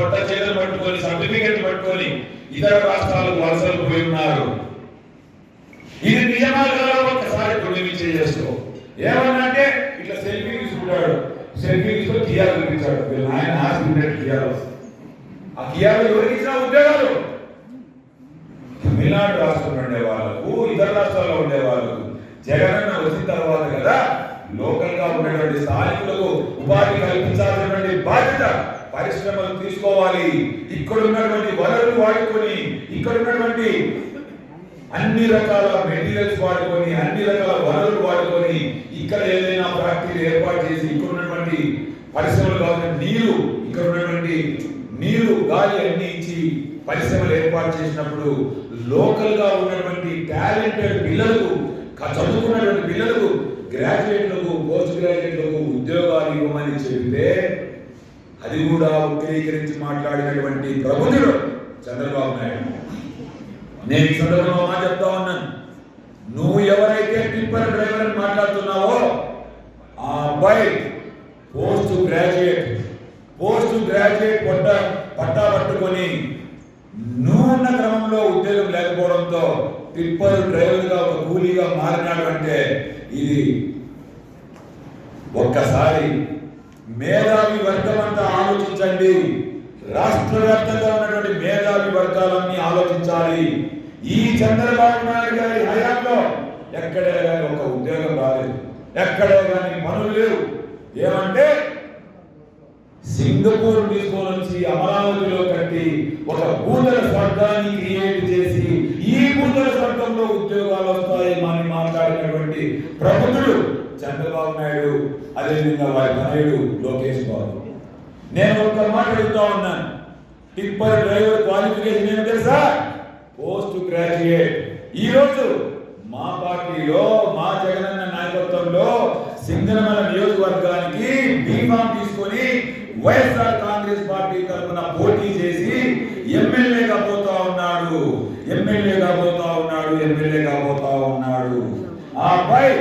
పొట్ట చేతులు పట్టుకొని సర్టిఫికెట్ పట్టుకొని ఇతర రాష్ట్రాలకు వలసలు పోయి ఉన్నారు. ఇది నిజమా కదా? ఒక్కసారి గుండె చేసుకో. ఏమన్నంటే ఇట్లా సెల్ఫీ తీసుకుంటాడు. సెల్ఫీ తీసుకొని కియాలు చూపించాడు ఆయన ఆస్తి కియాలు వస్తుంది. ఆ కియాలు ఎవరికి ఇచ్చిన ఉద్యోగాలు? తమిళనాడు రాష్ట్రంలో ఉండే వాళ్ళకు ఇతర రాష్ట్రాల్లో ఉండే వాళ్ళకు. జగనన్న వచ్చిన తర్వాత కదా లోకల్గా ఉన్నటువంటి స్థానికులకు ఉపాధి కల్పించాల్సినటువంటి బాధ్యత. పరిశ్రమలు తీసుకోవాలి. ఇక్కడ ఉన్నటువంటి వనరులు వాడుకొని ఇక్కడ ఉన్నటువంటి అన్ని రకాల మెటీరియల్స్ వాడుకొని అన్ని రకాల వనరులు వాడుకొని ఇక్కడ ఏదైనా ఫ్యాక్టరీలు ఏర్పాటు చేసి ఇక్కడ ఉన్నటువంటి పరిశ్రమలు కావాలని నీరు ఇక్కడ ఉన్నటువంటి నీరు గాలి అన్ని ఇచ్చి పరిశ్రమలు ఏర్పాటు చేసినప్పుడు లోకల్గా ఉన్నటువంటి టాలెంటెడ్ పిల్లలకు చదువుకున్నటువంటి పిల్లలకు గ్రాడ్యుయేట్లకు పోస్ట్ గ్రాడ్యుయేట్లకు ఉద్యోగాలు ఇవ్వమని చెబితే అది కూడా వక్రీకరించి మాట్లాడినటువంటి ప్రభుత్వుడు చంద్రబాబు నాయుడు. నేను ఈ సందర్భంలో చెప్తా ఉన్నాను. నువ్వు ఎవరైతే టిప్పర్ డ్రైవర్ అని మాట్లాడుతున్నావో ఆ అబ్బాయి పోస్ట్ గ్రాడ్యుయేట్. పోస్ట్ గ్రాడ్యుయేట్ పట్ట పట్టా పట్టుకొని నువ్వు ఉన్న క్రమంలో ఉద్యోగం లేకపోవడంతో టిప్పర్ డ్రైవర్గా ఒక కూలీగా మారినాడు అంటే ఇది ఒక్కసారి మేధావి వర్గం అంతా ఆలోచించండి. రాష్ట్ర వ్యాప్తంగా ఉన్నటువంటి మేధావి వర్గాలన్నీ ఆలోచించాలి. ఈ చంద్రబాబు నాయుడు గారి హయాంలో ఎక్కడే కానీ ఒక ఉద్యోగం రాలేదు. ఎక్కడే కానీ పనులు లేవు. ఏమంటే సింగపూర్ తీసుకొని వచ్చి అమరావతిలో కట్టి ఒక భూతల స్వర్గాన్ని క్రియేట్ చేసి ఈ భూతల స్వర్గంలో ఉద్యోగాలు వస్తాయి అని మాట్లాడినటువంటి ప్రముఖుడు చంద్రబాబు నాయుడు అదేవిధంగా వారి తనయుడు లోకేష్ బాబు. నేను ఒక్క మాట అడుగుతా ఉన్నాను. టిప్పర్ డ్రైవర్ క్వాలిఫికేషన్ ఏమి తెలుసా? Post graduate. ఈ రోజు మా పార్టీలో మా జగనన్న నాయకత్వంలో సింగనమల నియోజకవర్గానికి బీమా తీసుకొని వైఎస్ఆర్ కాంగ్రెస్ పార్టీ తరఫున పోటీ చేసి ఎమ్మెల్యేగా పోతా ఉన్నాడు ఎమ్మెల్యేగా పోతా ఉన్నాడు ఎమ్మెల్యేగా పోతా ఉన్నాడు ఆ అబ్బాయి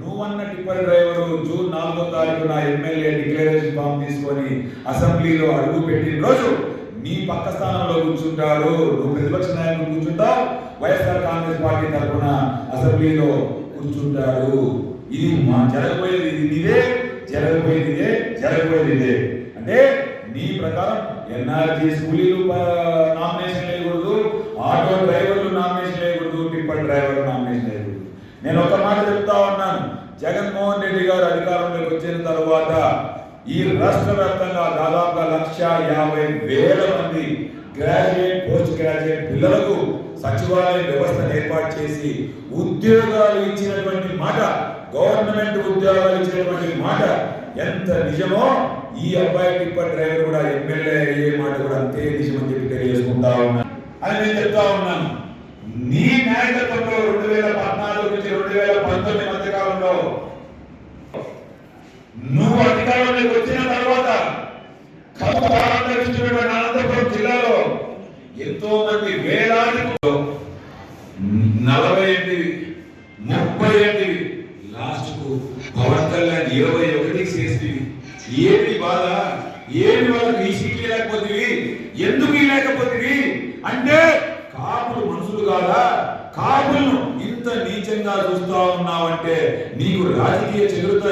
నువ్వన్న టిప్పర్ డ్రైవరు జూన్ నాలుగో తారీఖున ఎమ్మెల్యే డిక్లరేషన్ ఫామ్ తీసుకొని అసెంబ్లీలో అడుగు పెట్టిన రోజు నీ పక్క స్థానంలో కూర్చుంటాడు. నువ్వు ప్రతిపక్ష నాయకుడు కూర్చుంటావు. వైఎస్ఆర్ కాంగ్రెస్ పార్టీ తరఫున అసెంబ్లీలో కూర్చుంటాడు. ఇది మా జరగబోయేది ఇది ఇదే జరగబోయేది ఇదే జరగబోయేది ఇదే. అంటే నీ ప్రకారం ఎన్ఆర్జీ కూలీలు నామినేషన్ వేయకూడదు. ఆటో డ్రైవర్లు నామినేషన్ వేయకూడదు. టిప్పర్ డ్రైవర్లు నామినేషన్ వేయకూడదు. నేను ఒక మాట చెప్తా ఉన్నాను. జగన్మోహన్ రెడ్డి గారు అధికారంలోకి వచ్చిన తర్వాత ఈ రాష్ట్ర వ్యాప్తంగా దాదాపుగా లక్ష యాభై వేల మంది గ్రాడ్యుయేట్ పోస్ట్ గ్రాడ్యుయేట్ పిల్లలకు సచివాలయ వ్యవస్థను ఏర్పాటు చేసి ఉద్యోగాలు ఇచ్చినటువంటి మాట గవర్నమెంట్ ఉద్యోగాలు ఇచ్చినటువంటి మాట ఎంత నిజమో ఈ అబ్బాయి టిప్పర్ డ్రైవర్ కూడా ఎమ్మెల్యే అయ్యే మాట కూడా అంతే నిజమని చెప్పి తెలియజేసుకుంటా ఉన్నాను అని నేను చెప్తా ఉన్నాను. నీ నాయకత్వంలో రెండు వేల పద్నాలుగు నుంచి రెండు వేల పంతొమ్మిది నువ్వు అధికారంలోకి వచ్చిన తర్వాత కరువు అనంతపురం జిల్లాలో ఎంతో మంది వేలాది నలభై ఎనిమిది ముప్పై ఎనిమిది లాస్ట్కు పవన్ కళ్యాణ్ ఇరవై ఒకటికి చేసి ఏమి బాధ? ఏమి వాళ్ళకి ఈ సీట్లు లేకపోతే ఎందుకు ఈ లేకపోతే అంటే కాపులు మనుషులు కాదా? కాపులను ఇంత నీచంగా చూస్తా ఉన్నావంటే నీకు రాజకీయ చెగురుత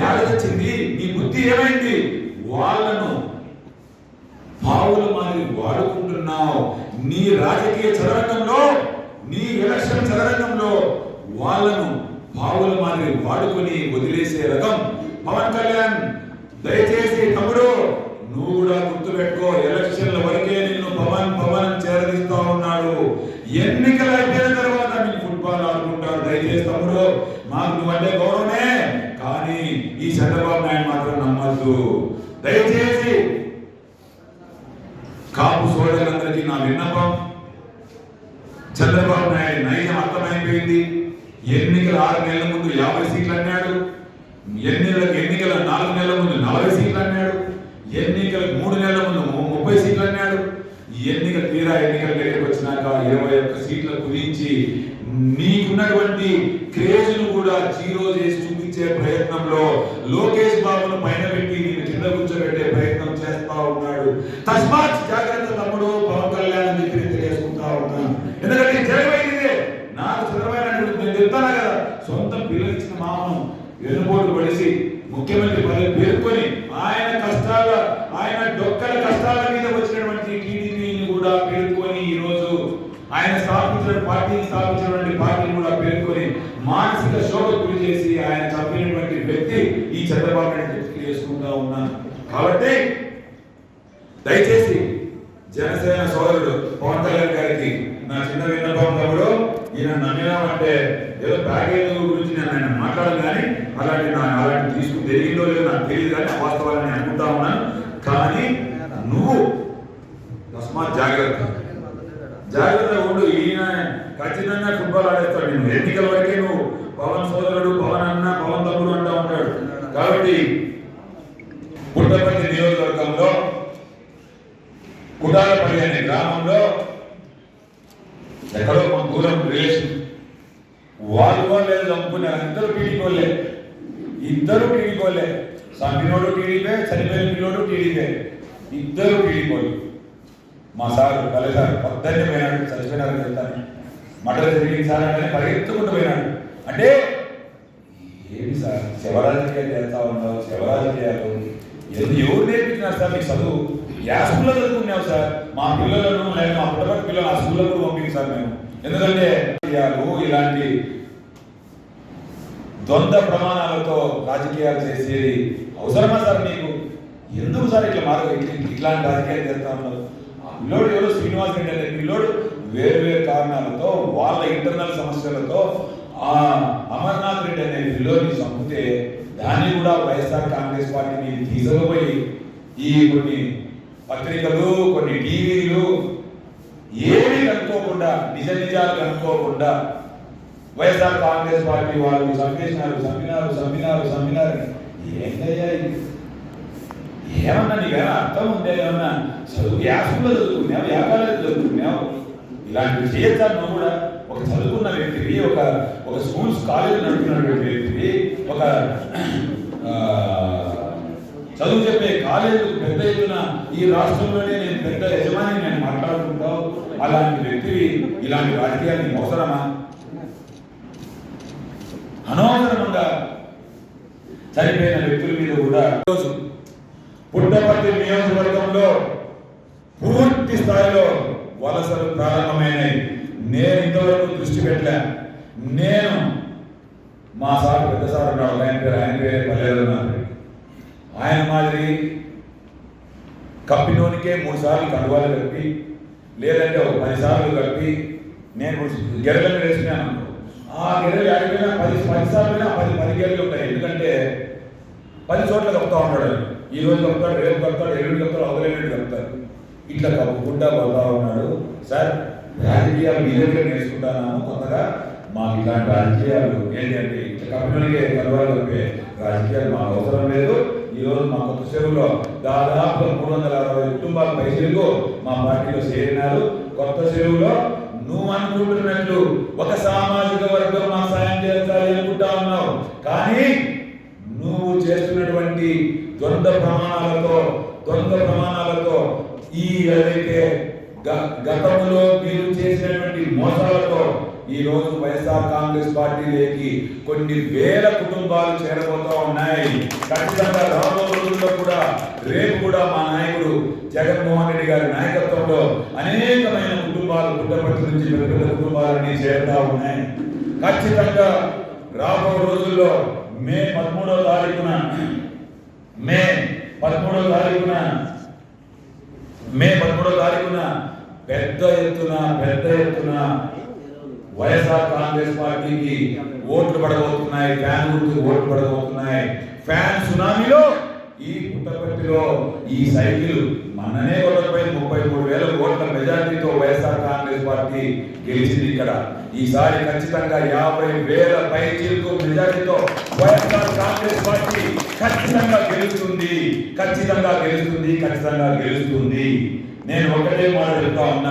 యాడదొచ్చింది నీ బుద్ధి ఏమైంది? వాళ్ళను పావుల మాదిరి వాడుకుంటున్నావు. నీ రాజకీయ చదరంగంలో నీ ఎలక్షన్ చదరంగంలో వాళ్ళను పావుల మాదిరి వాడుకొని వదిలేసే రకం పవన్ కళ్యాణ్ దయచేసి తమ్ముడు నువ్వు కూడా గుర్తుపెట్టుకో ఎలక్షన్ల వరకే నిన్ను పవన్ పవన్ చేరదీస్తా ఉన్నాడు. ఎన్నికల అయిపోయిన తర్వాత మీరు ఫుట్బాల్ ఆడుకుంటారు దయచేసి తమ్ముడు మాకు నువ్వంటే గౌరవమే కానీ ఈ చంద్రబాబు నాయుడు మాత్రం నమ్మద్దు దయచేసి కాపు సోదరులందరికీ నా విన్నపం చంద్రబాబు నాయుడు నైజం అర్థమైపోయింది ఎన్నికల ఆరు నెలల ముందు యాభై సీట్లు అన్నాడు. ఎన్నికల ఎన్నికల నాలుగు నెలల ముందు నలభై సీట్లు అన్నాడు. ఎన్నికల మూడు నెలల ముందు ముప్పై సీట్లు అన్నాడు. ఎన్నిక తీరా ఎన్నికల దగ్గరికి వచ్చినాక ఇరవై ఒక్క సీట్ల గురించి నీకున్నటువంటి క్రేజ్ను కూడా జీరో చేసి చూపించే ప్రయత్నంలో లోకేష్ బాబును పైన పెట్టి నేను కింద కూర్చోబెట్టే ప్రయత్నం చేస్తా ఉన్నాడు. తస్మాత్ జాగ్రత్త తమ్ముడు పవన్ కళ్యాణ్ అని చెప్పి నేను తెలియజేసుకుంటా ఉన్నాను ఎందుకంటే ఇది జరగబోయేది ఇదే. నాకు చంద్రబాబు నేను చెప్తానా కదా సొంత పిల్లలు ఇచ్చిన మామను వెనుపోటు పడిసి ముఖ్యమంత్రి పదవి పేర్కొని ఆయన కష్టాల ఆయన డొక్కల కష్టాల మీద వచ్చినటువంటి టీడీపీని కూడా పేర్కొని ఈ రోజు ఆయన స్థాపించిన పార్టీని స్థాపించినటువంటి పార్టీని కూడా పేర్కొని మానసిక శోభ గురి చేసి ఆయన చంపినటువంటి వ్యక్తి ఈ చంద్రబాబు నాయుడు చేసుకుంటా ఉన్నాను. కాబట్టి దయచేసి జనసేన సోదరుడు పవన్ కళ్యాణ్ గారికి నా చిన్న విన్నపం తమ్ముడు ఈయన నమ్మినామంటే ఏదో ప్యాకేజ్ గురించి నేను ఆయన మాట్లాడను కానీ అలాంటి నా అలాంటి తీసుకుని తెలియదో లేదో నాకు తెలియదు కానీ ఆ వాస్తవాలని నేను అనుకుంటా ఉన్నాను. కానీ నువ్వు తస్మాత్ జాగ్రత్త. జాగ్రత్త ఉండు. ఈయన ఖచ్చితంగా ఫుట్బాల్ ఆడేస్తాడు నేను ఎన్నికల వరకే నువ్వు పవన్ సోదరుడు పవన్ అన్న పవన్ తమ్ముడు అంటా ఉంటాడు. కాబట్టి పుట్టపల్లి నియోజకవర్గంలో కుటాలపల్లి అనే గ్రామంలో ఎక్కడో మన దూరం రిలేషన్. వాళ్ళు వాళ్ళే చంపుకున్నారు ఇద్దరు టీడీకోలే ఇద్దరు టీడీకోలే చంపినోడు టీడీపే చనిపోయిన పిల్లోడు టీడీపే ఇద్దరు టీడీకోలు మా సార్ కలె సార్ పొద్దున్నే పోయినాడు చనిపోయినారు చెప్తాను మటర్ జరిగింది సార్ అంటే పరిగెత్తుకుంటూ పోయినాడు. అంటే ఏమి సార్? శివరాజకీయాలు చేస్తా ఉన్నావు శివరాజకీయాలు ఎందుకు ఎవరు నేర్పించినారు సార్ మీకు చదువు? యా స్కూల్లో చదువుకున్నావు సార్. మా పిల్లలను లేదా మా పుట్టపక్క పిల్లలు ఆ స్కూల్లో కూడా పంపించాం సార్ మేము. ఎందుకంటే ఇలాంటి ద్వంద్వ ప్రమాణాలతో రాజకీయాలు చేసేది అవసరమా సార్ మీకు? ఎందుకు సార్ ఇట్లా మార్గం ఇట్లాంటి రాజకీయాలు చేస్తా ఉన్నావు ఆ పిల్లోడు ఎవరు శ్రీనివాస్ రెడ్డి అనే పిల్లోడు వేరు కారణాలతో వాళ్ళ ఇంటర్నల్ సమస్యలతో ఆ అమర్నాథ్ రెడ్డి అనే పిల్లోని చంపితే దాన్ని కూడా వైఎస్ఆర్ కాంగ్రెస్ పార్టీని తీసుకుపోయి ఈ కొన్ని పత్రికలు కొన్ని టీవీలు ఏమీ కనుక్కోకుండా నిజ నిజాలు కనుక్కోకుండా వైఎస్ఆర్ కాంగ్రెస్ పార్టీ వాళ్ళు చంపేసినారు చంపినారు చంపినారు చంపినారు ఏంటయ్యా ఇది? ఏమన్నా నీకేమైనా అర్థం ఉంటే ఏమన్నా చదువు యాసంలో చదువుకున్నావు? వ్యాపారాలు చదువుకున్నావు? ఇలాంటివి చేయొచ్చా నువ్వు కూడా ఒక చదువుకున్న వ్యక్తివి ఒక ఒక స్కూల్స్ కాలేజ్ నడుపుతున్నటువంటి వ్యక్తివి ఒక చదువు చెప్పే కాలేజీలు పెద్ద ఎత్తున ఈ రాష్ట్రంలోనే నేను పెద్ద యజమాని నేను మాట్లాడుకుంటావు అలాంటి వ్యక్తివి ఇలాంటి రాజకీయాలు అవసరమా? అనవసరంగా చనిపోయిన వ్యక్తుల మీద కూడా ఈరోజు పుట్టపర్తి నియోజకవర్గంలో పూర్తి స్థాయిలో వలసలు ప్రారంభమైనాయి. నేను ఇంతవరకు దృష్టి పెట్టలే. నేను మా సార్ పెద్ద సార్ ఉన్నాడు ఆయన పేరు ఆయన పేరు పల్లెలు ఆయన మాదిరి కప్పినోనికే మూడు సార్లు కండువాలు కప్పి లేదంటే ఒక పది సార్లు కప్పి నేను ఇప్పుడు గెరలను వేసినాను ఆ గెరలు ఆడిపోయినా పది పది సార్లు పది పది గెరలు ఉంటాయి. ఎందుకంటే పది చోట్ల కప్పుతా ఉంటాడు. ఈ రోజు కప్పుతాడు రేపు కప్పుతాడు ఎల్లుండి కప్పుతాడు అవతల కప్పుతాడు. ఇట్లా కప్పుకుంటా పోతా ఉన్నాడు. సార్ రాజకీయాలు మీ నేర్చుకుంటాను కొత్తగా మాకు ఇలాంటి రాజకీయాలు ఏంటంటే ఇట్లా కంపెనీలకే కలవాలి రాజకీయాలు మాకు అవసరం లేదు. ఈ రోజు మా కొత్త చెరువులో దాదాపు మూడు వందల అరవై కుటుంబాల పైసలకు మా పార్టీలో చేరినారు. కొత్త చెరువులో నువ్వు అనుకుంటున్నట్లు ఒక సామాజిక వర్గం మా సాయం చేస్తాయి అనుకుంటా ఉన్నావు. కానీ నువ్వు చేస్తున్నటువంటి ద్వంద్వ ప్రమాణాలతో ద్వంద్వ ప్రమాణాలతో ఈ ఏదైతే గతంలో మీరు చేసినటువంటి మోసాలతో ఈ రోజు వైఎస్ఆర్ కాంగ్రెస్ పార్టీలోకి కొన్ని వేల కుటుంబాలు చేరబోతా ఉన్నాయి. ఖచ్చితంగా రాబో రోజుల్లో కూడా రేపు కూడా మా నాయకుడు జగన్మోహన్ రెడ్డి గారి నాయకత్వంలో అనేకమైన కుటుంబాలు పుట్టపర్తి నుంచి పెద్ద పెద్ద కుటుంబాలన్నీ చేరుతా ఉన్నాయి. ఖచ్చితంగా రాబో రోజుల్లో మే పదమూడవ తారీఖున మే పదమూడవ తారీఖున మే పదమూడో తారీఖున పెద్ద ఎత్తున పెద్ద ఎత్తున వైఎస్ఆర్ కాంగ్రెస్ పార్టీకి ఓట్లు పడబోతున్నాయి ఫ్యాన్ గుర్తు ఓట్లు పడబోతున్నాయి. ఫ్యాన్ సునామీలో ఈ పుట్టపర్తిలో ఈ సైకిల్ మననే ఒకటిపై ముప్పై మూడు వేల ఓట్ల మెజార్టీతో వైఎస్ఆర్ కాంగ్రెస్ పార్టీ గెలిచింది ఇక్కడ. ఈసారి ఖచ్చితంగా యాభై వేల పైచీలకు మెజార్టీతో వైఎస్ఆర్ కాంగ్రెస్ పార్టీ ఖచ్చితంగా గెలుస్తుంది. ఖచ్చితంగా గెలుస్తుంది. ఖచ్చితంగా గెలుస్తుంది. నేను ఒకటే మాట చెప్తా ఉన్నా.